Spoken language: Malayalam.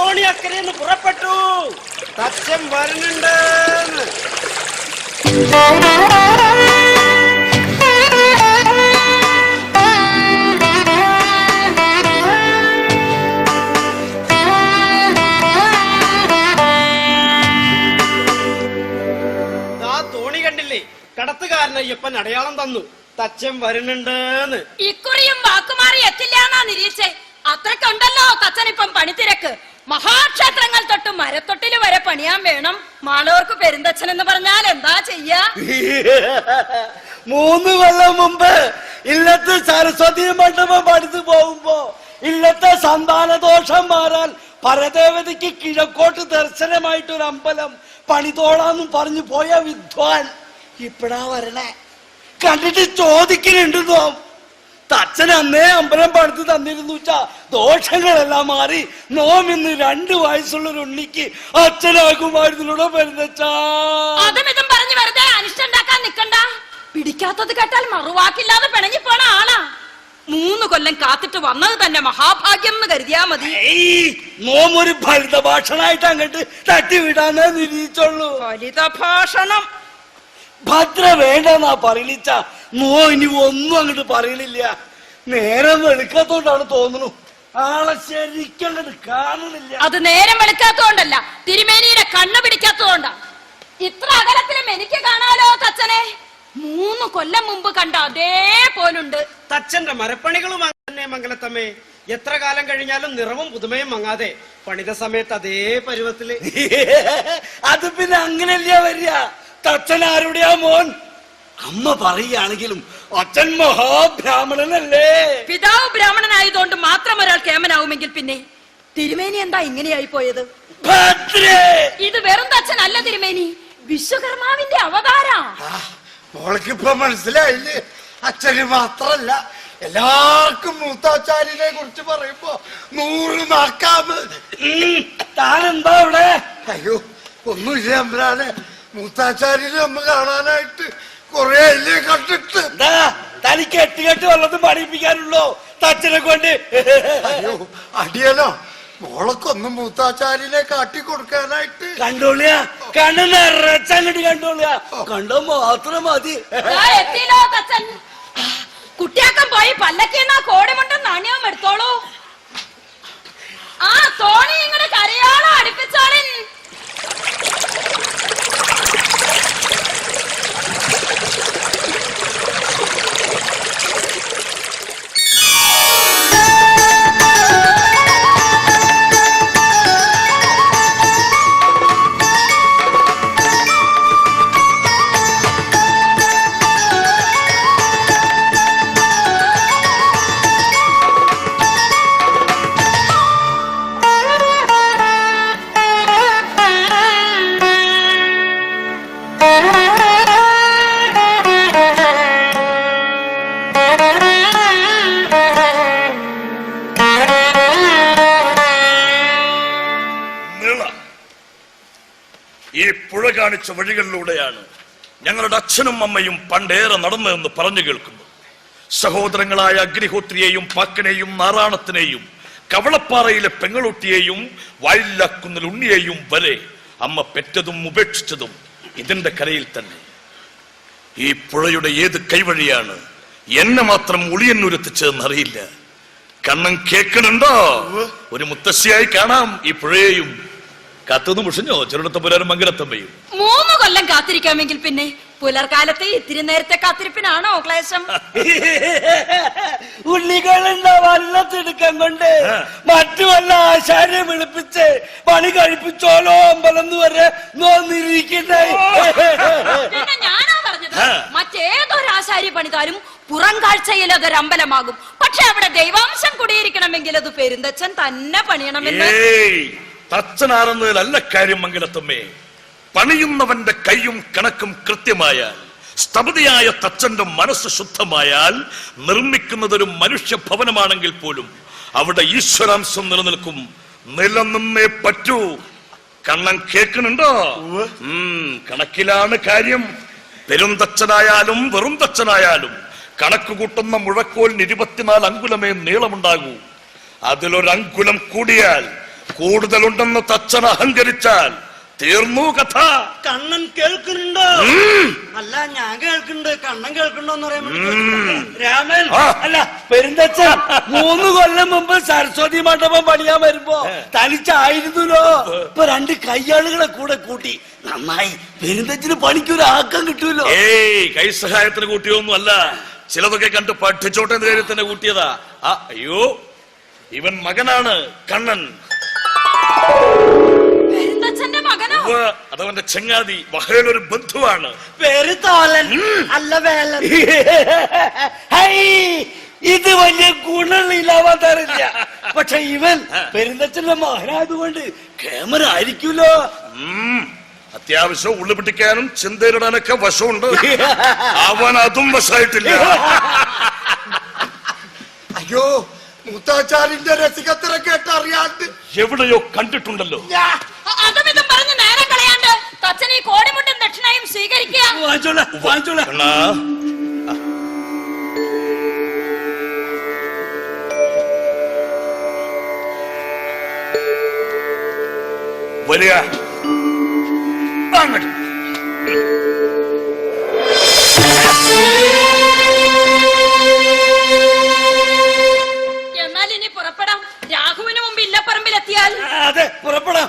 മംഗലത്തമ്മേ പെരുന്തച്ഛനെയും കൊണ്ടുള്ള തോണി അക്കരയെന്ന് പുറപ്പെട്ടു തച്ചൻ വരുന്നുണ്ട് തോണി കണ്ടില്ലേ? കടത്തുകാരൻ അയ്യപ്പൻ അടയാളം തന്നു. തച്ചൻ വരുന്നുണ്ട് ഇക്കുറിയും വാക്കുമാറി എത്തില്ല എന്നാ നിരീക്ഷേ. അത്രക്കുണ്ടല്ലോ തച്ചനിപ്പം പണിത്തിരക്ക് മഹാക്ഷേത്രങ്ങൾ തൊട്ട് മരത്തൊട്ടിൽ വരെ പണിയാൻ വേണം. മാളവർക്ക് പെരുന്തച്ഛൻ എന്ന് പറഞ്ഞാൽ എന്താ ചെയ്യാ? മൂന്ന് കൊല്ലം മുമ്പ് ഇല്ലത്തെ സരസ്വതി മണ്ഡപം പഠിച്ചു പോകുമ്പോ ഇല്ലത്തെ സന്താന ദോഷം മാറാൻ പരദേവതിക്ക് കിഴക്കോട്ട് ദർശനമായിട്ട് ഒരു അമ്പലം പണിതോളാന്നും പറഞ്ഞു പോയ വിദ്വാൻ ഇപ്പഴാ വരണേ. കണ്ടിട്ട് ചോദിക്കുന്നുണ്ടെന്നോ? തച്ചൻ അന്നേ അമ്പലം പണിത് തന്നിരുന്നു വെച്ചാ ദോഷങ്ങളെല്ലാം മാറി. നോമിന്ന് രണ്ട് വയസ്സുള്ള ഒരു ഉണ്ണിക്ക് അച്ഛനാകുമായിരുന്നോ പെരുന്നച്ചാ. അതും പറഞ്ഞു പറഞ്ഞ് വെറുതെ അനിഷ്ടം ഉണ്ടാക്കാൻ നിക്കണ്ട. പിടിക്കാത്തത് കേട്ടാൽ മറുവാക്കില്ലാതെ പിണങ്ങി പോണ ആളാ. മൂന്ന് കൊല്ലം കാത്തിട്ട് വന്നത് തന്നെ മഹാഭാഗ്യം എന്ന് കരുതിയാ മതി. നോമൊരു ഫലിത ഭാഷണായിട്ട് അങ്ങോട്ട് തട്ടിവിടാനേ നിരീച്ചുള്ളൂ ഫലിത ഭാഷണം ഭദ്ര വേണ്ടെന്നാ പറയണിച്ച. നോ ഇനി ഒന്നും അങ്ങോട്ട് പറയണില്ല. നേരം വെളുക്കാത്തോണ്ടാണ് തോന്നുന്നു. ആളെ ശരിക്കും കാണുന്നില്ല. കാണണില്ല അത് നേരം വെളുക്കാത്തോണ്ടല്ല തിരുമേനിയുടെ കണ്ണ് പിടിക്കാത്തതുകൊണ്ടാ ഇത്ര അകലത്തിലും എനിക്ക് കാണാലോ തച്ചനെ? മൂന്ന് കൊല്ലം മുമ്പ് കണ്ട അതേപോലുണ്ട്. തച്ചന്റെ മരപ്പണികളും അങ്ങനെ തന്നെ മംഗലത്തമ്മേ. എത്ര കാലം കഴിഞ്ഞാലും നിറവും പുതുമയും മങ്ങാതെ. പണിത സമയത്ത് അതേ പരുവത്തിൽ. അത് പിന്നെ അങ്ങനെയല്ല വരിക? തച്ചൻ ആരുടെയാ മോൻ? അമ്മ പറയുകയാണെങ്കിലും അച്ഛൻ മഹാബ്രാഹ്മണനല്ലേ? പിതാവ് ബ്രാഹ്മണനായതുകൊണ്ട് മാത്രം ഒരാൾ കേമനാവുമെങ്കിൽ പിന്നെ? തിരുമേനി എന്താ ഇങ്ങനെയായി പോയത്? ഭദ്രേ! ഇത് വെറും തച്ചനല്ല തിരുമേനി. വിശ്വകർമാവിന്റെ അവതാരാ. മോൾക്കിപ്പോ മനസ്സിലായില്ലേ? അച്ഛന് മാത്രല്ല എല്ലാവർക്കും മൂത്താചാര്യനെ കുറിച്ച് പറയുമ്പോ നൂറ് നാക്കാമ്. താനെന്താ ഇവിടെ അയ്യോ ഒന്നുമില്ല അമ്പലാനെ മൂത്താച്ചാര്യനെ നമ്മ കാണാനായിട്ട് കൊറേ അല്ലേ കണ്ടിട്ട്? എന്താ? തനിക്ക് എട്ടുകെട്ട് വല്ലത് പഠിപ്പിക്കാനുള്ളോ? തച്ചനെ കൊണ്ട്? അയ്യോ അടിയനോ മോളക്കൊന്നും മൂത്താച്ചാര്യനെ കാട്ടി കൊടുക്കാനായിട്ട് കണ്ടോളിയ? കണ്ണു നിറച്ചങ്ങട്ട് കണ്ടോളിയ? കണ്ടോ മാത്രം മതി. കുട്ടിയാക്കം പോയി പല്ലക്കേന്നാ കോടിമുണ്ടും ഈ പുഴ കാണിച്ച വഴികളിലൂടെയാണ് ഞങ്ങളുടെ അച്ഛനും അമ്മയും പണ്ടേറെ നടന്നതെന്ന് പറഞ്ഞു കേൾക്കുന്നു. സഹോദരങ്ങളായ അഗ്നിഹോത്രിയെയും പാക്കനെയും നാറാണത്തിനെയും കവളപ്പാറയിലെ പെങ്ങളൂട്ടിയെയും വായില്ലാക്കുന്നിൽ ഉണ്ണിയെയും വരെ അമ്മ പെറ്റതും ഉപേക്ഷിച്ചതും ഇതിന്റെ കരയിൽ തന്നെ. ഈ പുഴയുടെ ഏത് കൈവഴിയാണ് എന്നെ മാത്രം ഉളിയന്നൂരെത്തിച്ചതെന്ന് അറിയില്ല കണ്ണം കേൾക്കണുണ്ടോ ഒരു മുത്തശ്ശിയായി കാണാം ഈ പുഴയെയും. കത്തുനിന്ന് മുഷിഞ്ഞോ? ചെറുടത്തപ്പുരാനും മംഗലത്തമ്മയും മൂന്ന് കൊല്ലം കാത്തിരിക്കാമെങ്കിൽ പിന്നെ പുലർക്കാലത്തെ ഇത്തിരി നേരത്തെ കാത്തിരിപ്പിനാണോ ക്ലേശം? ഉള്ളികളുടെ വല്ല തിടുക്കം കൊണ്ട് മറ്റു വല്ല ആശാരെ വിളിപ്പിച്ച് പണി കഴിപ്പിച്ചോലോ അമ്പലം വരെ നോന്നിരിക്കട്ടെ. പിന്നെ ഞാനാ പറഞ്ഞത് ആ. മറ്റേതൊരു ആശാരി പണിതാലും പുറം കാഴ്ചയിൽ അതൊരു അമ്പലമാകും. പക്ഷെ അവിടെ ദൈവാംശം കുടിയിരിക്കണമെങ്കിൽ അത് പെരുന്തച്ഛൻ തന്നെ പണിയണമെന്ന് തച്ചനാറുന്നതിലല്ല കാര്യം മംഗലത്തമ്മേ. പണിയുന്നവന്റെ കൈയും കണക്കും കൃത്യമായാൽ സ്തപതിയായ തച്ചന്റെ മനസ്സ് ശുദ്ധമായാൽ നിർമ്മിക്കുന്നതൊരു മനുഷ്യഭവനമാണെങ്കിൽ മനുഷ്യ ഭവനമാണെങ്കിൽ പോലും അവിടെ ഈശ്വരാംശം നിലനിൽക്കും. നിലനിന്നേ പറ്റൂ. കണ്ണൻ കേൾക്കുന്നുണ്ടോ? ഉം കണക്കിലാണ് കാര്യം. പെരുന്തച്ഛനായാലും വെറും തച്ചനായാലും കണക്ക് കൂട്ടുന്ന മുഴക്കോലിന് ഇരുപത്തിനാല് അങ്കുലമേ നീളമുണ്ടാകൂ. അതിലൊരങ്കുലം കൂടിയാൽ കൂടുതലുണ്ടെന്ന് തച്ചൻ അഹങ്കരിച്ചാൽ തീർന്നു കഥ. കണ്ണൻ കേൾക്കുന്നുണ്ടോ? അല്ല ഞാൻ കേൾക്കുന്നുണ്ട്. കണ്ണൻ കേൾക്കുന്നുണ്ടോ എന്ന് പറയാൻ രാമൻ അല്ല പെരുന്തച്ഛൻ മൂന്ന് കൊല്ലം മുമ്പ് സരസ്വതി മണ്ഡപം പണിയാൻ വരുമ്പോ തനിച്ചായിരുന്നല്ലോ. ഇപ്പൊ രണ്ട് കയ്യാളുകളെ കൂടെ കൂട്ടി നന്നായി പെരുന്തച്ഛന് പണിക്കൊരു ആക്കം കിട്ടൂലോ ഏയ് കൈസഹായത്തിന് കൂട്ടിയൊന്നും അല്ല. ചിലതൊക്കെ കണ്ട് പഠിച്ചോട്ടെ തന്നെ കൂട്ടിയതാ. ആ അയ്യോ ഇവൻ മകനാണ് കണ്ണൻ. അതവന്റെ ചങ്ങാതി ഒരു ബന്ധുവാണ്. പേര് തോലൻ. അല്ല വേലൻ. ഹൈ, ഇത് വലിയ തരില്ല പക്ഷെ ഇവൻ പെരുന്തച്ഛന്റെ മകനായതുകൊണ്ട് ക്യാമറ ആയിരിക്കുമല്ലോ അത്യാവശ്യം ഉള്ളു പിടിക്കാനും ചിന്തയിലിടാനൊക്കെ വശമുണ്ട്. അവൻ അതും വശമായിട്ടില്ല അയ്യോ മൂത്താച്ചാരിന്റെ രസികത്തിനെ കേട്ടറിയാണ്ട്. എവിടെയോ കണ്ടിട്ടുണ്ടല്ലോ. സ്വീകരിക്കുക. വാങ്ങിച്ചോളാം വാങ്ങിച്ചോളാം. വരിക അങ്ങോട്ട്. എന്നാൽ ഇനി പുറപ്പെടാം. രാഘുവിന് മുമ്പ് ഇല്ലപ്പറമ്പിലെത്തിയാൽ അതെ പുറപ്പെടാം.